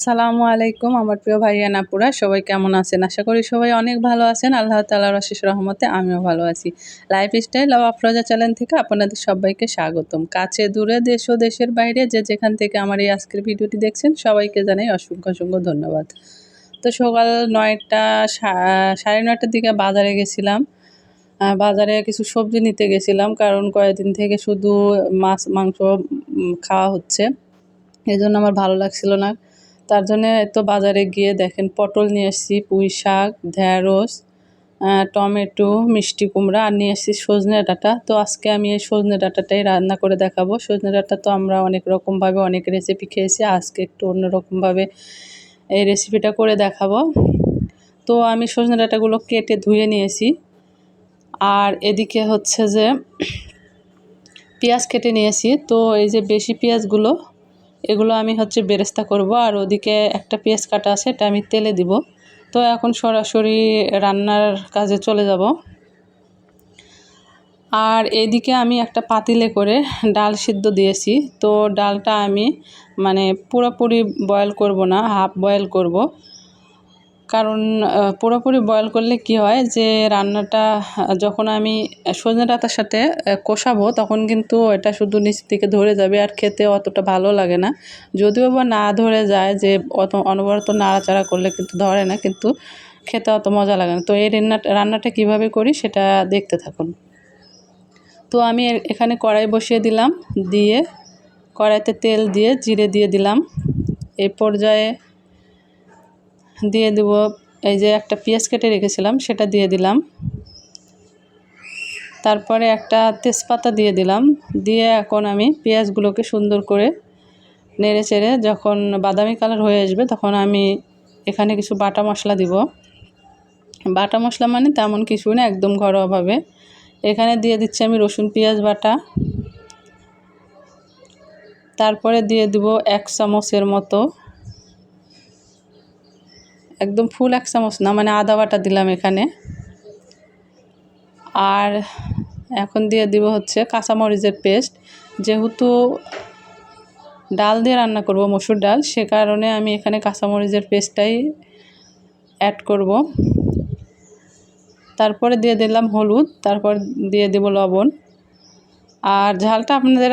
সালামু আলাইকুম, আমার প্রিয় ভাইয়া নাপুরা সবাই কেমন আছেন? আশা করি সবাই অনেক ভালো আছেন। আল্লাহ তালার আশিস রহমতে আমিও ভালো আছি। লাইফ স্টাইল ও আফরোজা চ্যানেল থেকে আপনাদের সবাইকে স্বাগতম। কাছে দূরে দেশ ও দেশের বাইরে যে যেখান থেকে আমার এই আজকের ভিডিওটি দেখছেন, সবাইকে জানাই অসংখ্য অসংখ্য ধন্যবাদ। তো সকাল নয়টা সাড়ে নয়টার দিকে বাজারে গেছিলাম। বাজারে কিছু সবজি নিতে গেছিলাম, কারণ কয়েকদিন থেকে শুধু মাছ, মাংস খাওয়া হচ্ছে। এই আমার ভালো লাগছিল না। তার জন্য তো বাজারে গিয়ে দেখেন পটল নিয়ে এসেছি পুঁই শাক ঢ্যাঁড়স টমেটো, মিষ্টি কুমড়া আর নিয়ে এসেছি সজনে ডাঁটা। তো আজকে আমি এই সজনে ডাঁটাটাই রান্না করে দেখাবো। সজনে ডাঁটা তো আমরা অনেক রকমভাবে অনেক রেসিপি খেয়েছি, আজকে একটু অন্যরকমভাবে এই রেসিপিটা করে দেখাবো। তো আমি সজনে ডাঁটাগুলো কেটে ধুয়ে নিয়েছি। আর এদিকে হচ্ছে যে পেঁয়াজ কেটে নিয়েছি। তো এই যে বেশি পেঁয়াজগুলো এগুলো আমি হচ্ছে বেরেস্তা করব, আর ওদিকে একটা পেঁয়াজ কাটা আছে, এটা আমি তেলে দিব। তো এখন সরাসরি রান্নার কাজে চলে যাব। আর এদিকে আমি একটা পাতিলে করে ডাল সিদ্ধ দিয়েছি। তো ডালটা আমি মানে পুরোপুরি বয়েল করব না হাফ বয়েল করব। কারণ পুরোপুরি বয়েল করলে কি হয় যে, রান্নাটা, যখন আমি সজনে ডাঁটার সাথে কষাবো, তখন কিন্তু এটা শুধু নিচ থেকে ধরে যাবে আর খেতে অতটা ভালো লাগে না। যদিও বা না ধরে যায় যে, অত অনবরত নাড়াচাড়া করলে কিন্তু ধরে না, কিন্তু খেতে অত মজা লাগে না। তো এই রান্না, রান্নাটা কীভাবে করি সেটা দেখতে থাকুন। তো আমি এখানে কড়াই বসিয়ে দিলাম, দিয়ে কড়াইতে তেল দিয়ে, জিরে দিয়ে দিলাম। এই পর্যায়ে দিয়ে দেব, এই যে একটা পেঁয়াজ কেটে রেখেছিলাম, সেটা দিয়ে দিলাম। তারপরে একটা তেজপাতা দিয়ে দিলাম। দিয়ে এখন আমি পেঁয়াজগুলোকে সুন্দর করে নেড়ে চেড়ে যখন বাদামি কালার হয়ে আসবে, তখন আমি এখানে কিছু বাটা মশলা দিব। বাটা মশলা মানে তেমন কিছু না, একদম ঘরোয়াভাবে এখানে দিয়ে দিচ্ছি আমি রসুন, পেঁয়াজ, বাটা। তারপরে দিয়ে দিব এক চামচের মতো একদম ফুল এক চামচ না মানে আদা বাটা দিলাম এখানে। আর এখন দিয়ে দিব হচ্ছে কাঁচামরিচের পেস্ট। যেহেতু ডাল দিয়ে রান্না করব, মসুর ডাল, সে কারণে আমি এখানে কাঁচামরিচের পেস্টটাই অ্যাড করব। তারপরে দিয়ে দিলাম হলুদ, তারপর দিয়ে দেব লবণ। আর ঝালটা আপনাদের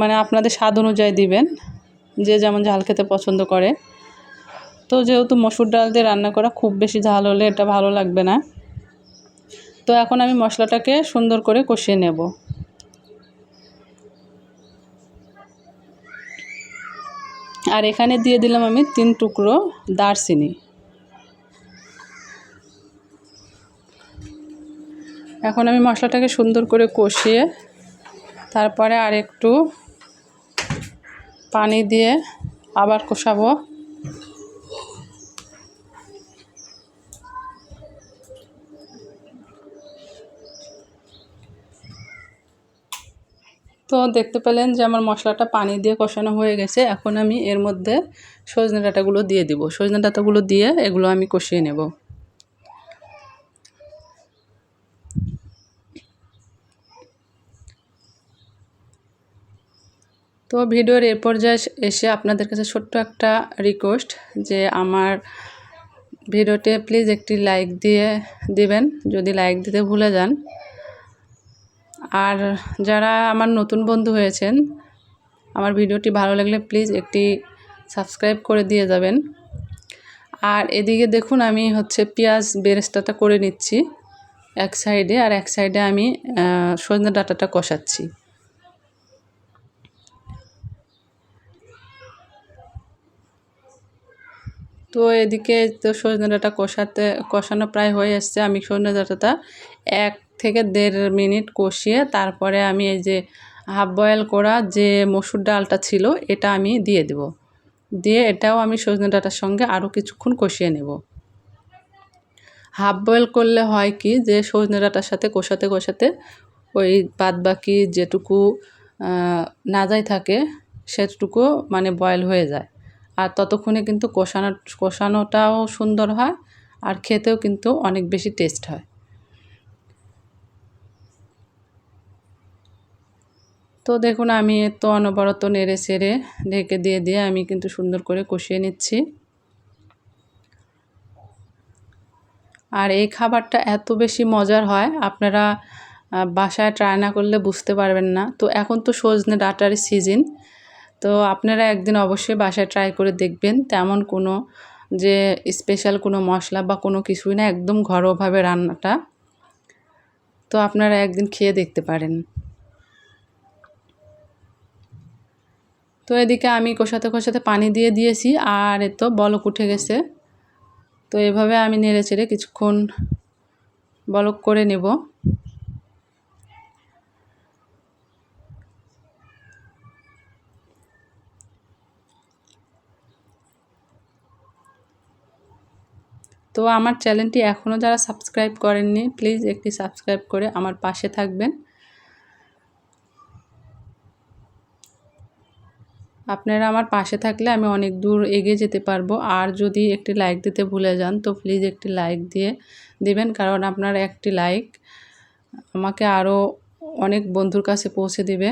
মানে আপনাদের স্বাদ অনুযায়ী দিবেন, যে যেমন ঝাল খেতে পছন্দ করে। তো যেহেতু মসুর ডাল দিয়ে রান্না করা খুব বেশি ঝাল হলে এটা ভালো লাগবে না। তো এখন আমি মশলাটাকে সুন্দর করে কষিয়ে নেব। আর এখানে দিয়ে দিলাম আমি তিন টুকরো দারচিনি। এখন আমি মশলাটাকে সুন্দর করে কষিয়ে তারপরে আর একটু পানি দিয়ে আবার কষাবো। তো দেখতে পেলেন যে আমার মশলাটা পানি দিয়ে কষানো হয়ে গেছে। এখন আমি এর মধ্যে সজনে ডাঁটাগুলো দিয়ে দিব। সজনে ডাঁটাগুলো দিয়ে এগুলো আমি কষিয়ে নেব। তো ভিডিওর এ পর্যায়ে এসে আপনাদের কাছে ছোট্ট একটা রিকোয়েস্ট যে আমার ভিডিওতে প্লিজ একটি লাইক দিয়ে দিবেন। যদি লাইক দিতে ভুলে যান আর যারা আমার নতুন বন্ধু হয়েছেন, আমার ভিডিওটি ভালো লাগলে প্লিজ একটি সাবস্ক্রাইব করে দিয়ে যাবেন। আর এদিকে দেখুন, আমি হচ্ছে পেঁয়াজ বেরেস্তাটা করে নিচ্ছি এক সাইডে, আর এক সাইডে আমি সজনে ডাঁটাটা কষাচ্ছি। তো এদিকে তো সজনে ডাঁটা কষাতে, কষানো প্রায় হয়ে এসছে। আমি সজনে ডাঁটাটা এক থেকে দেড় মিনিট কষিয়ে তারপরে আমি এই যে হাফ বয়েল করা যে মসুর ডালটা ছিল, এটা আমি দিয়ে দেব। দিয়ে এটাও আমি সজনে ডাটার সঙ্গে আরও কিছুক্ষণ কষিয়ে নেব। হাফ বয়েল করলে হয় কি যে সজনে ডাটার সাথে কষাতে কষাতে ওই বাদ বাকি যেটুকু নাজাই থাকে সেটুকু মানে বয়েল হয়ে যায়। আর ততক্ষণে কিন্তু কষানো, কষানোটাও সুন্দর হয় আর খেতেও কিন্তু অনেক বেশি টেস্ট হয়। তো দেখুন, আমি তো অনবরত নেড়ে সেড়ে ঢেকে দিয়ে দিয়ে আমি কিন্তু সুন্দর করে কষিয়ে নিচ্ছি। আর এই খাবারটা এত বেশি মজার হয়, আপনারা বাসায় ট্রাই না করলে বুঝতে পারবেন না। তো এখন তো সজনে ডাটার সিজন তো আপনারা একদিন অবশ্যই বাসায় ট্রাই করে দেখবেন। তেমন কোনো যে স্পেশাল কোনো মশলা বা কোনো কিছুই না, একদম ঘরোয়াভাবে রান্নাটা। তো আপনারা একদিন খেয়ে দেখতে পারেন। তো এদিকে আমি কষাতে কষাতে পানি দিয়ে দিয়েছি আর এ তো বলক উঠে গেছে। তো এভাবে আমি নেড়ে চেড়ে কিছুক্ষণ বলক করে নেব। তো আমার চ্যানেলটি এখনও যারা সাবস্ক্রাইব করেননি, প্লিজ একটি সাবস্ক্রাইব করে আমার পাশে থাকবেন। আপনারা আমার পাশে থাকলে আমি অনেক দূর এগিয়ে যেতে পারব। আর যদি একটি লাইক দিতে ভুলে যান, তো প্লিজ একটি লাইক দিয়ে দিবেন। কারণ আপনার একটি লাইক আমাকে আরও অনেক বন্ধুর কাছে পৌঁছে দিবে।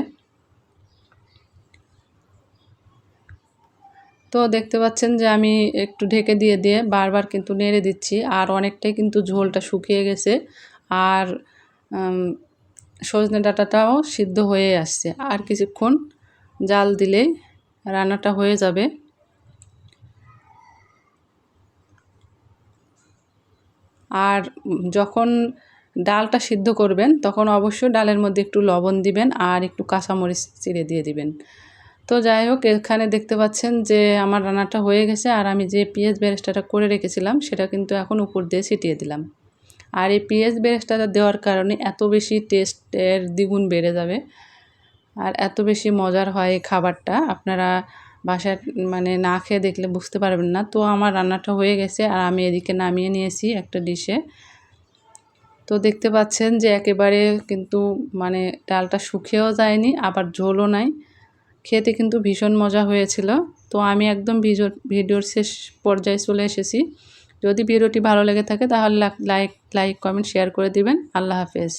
তো দেখতে পাচ্ছেন যে আমি একটু ঢেকে দিয়ে দিয়ে বারবার কিন্তু নেড়ে দিচ্ছি। আর অনেকটাই কিন্তু ঝোলটা শুকিয়ে গেছে। আর সজনে ডাঁটাটাও সিদ্ধ হয়ে আসছে। আর কিছুক্ষণ জাল দিলেই রান্নাটা হয়ে যাবে। আর যখন ডালটা সিদ্ধ করবেন, তখন অবশ্যই ডালের মধ্যে একটু লবণ দিবেন আর একটু কাঁচামরিচ চিড়ে দিয়ে দিবেন। তো যাই হোক, এখানে দেখতে পাচ্ছেন যে আমার রান্নাটা হয়ে গেছে আর আমি যে পেঁয়াজ বেরেস্তাটা করে রেখেছিলাম, সেটা কিন্তু এখন উপর দিয়ে ছিটিয়ে দিলাম। আর এই পেঁয়াজ বেরেস্তাটা দেওয়ার কারণে এত বেশি টেস্টের দ্বিগুণ বেড়ে যাবে। আর এত বেশি মজার হয় এই খাবারটা, আপনারা বাসায় মানে না খেয়ে দেখলে বুঝতে পারবেন না। তো আমার রান্নাটা হয়ে গেছে আর আমি এদিকে নামিয়ে নিয়েছি একটা ডিশে। তো দেখতে পাচ্ছেন যে একেবারে কিন্তু মানে ডালটা শুকিয়েও যায়নি, আবার ঝোলও নাই। খেতে কিন্তু ভীষণ মজা হয়েছিল। তো আমি একদম ভিডিওর শেষ পর্যায়ে চলে এসেছি। যদি ভিডিওটি ভালো লেগে থাকে তাহলে লাইক লাইক, কমেন্ট, শেয়ার করে দিবেন। আল্লাহ হাফেজ।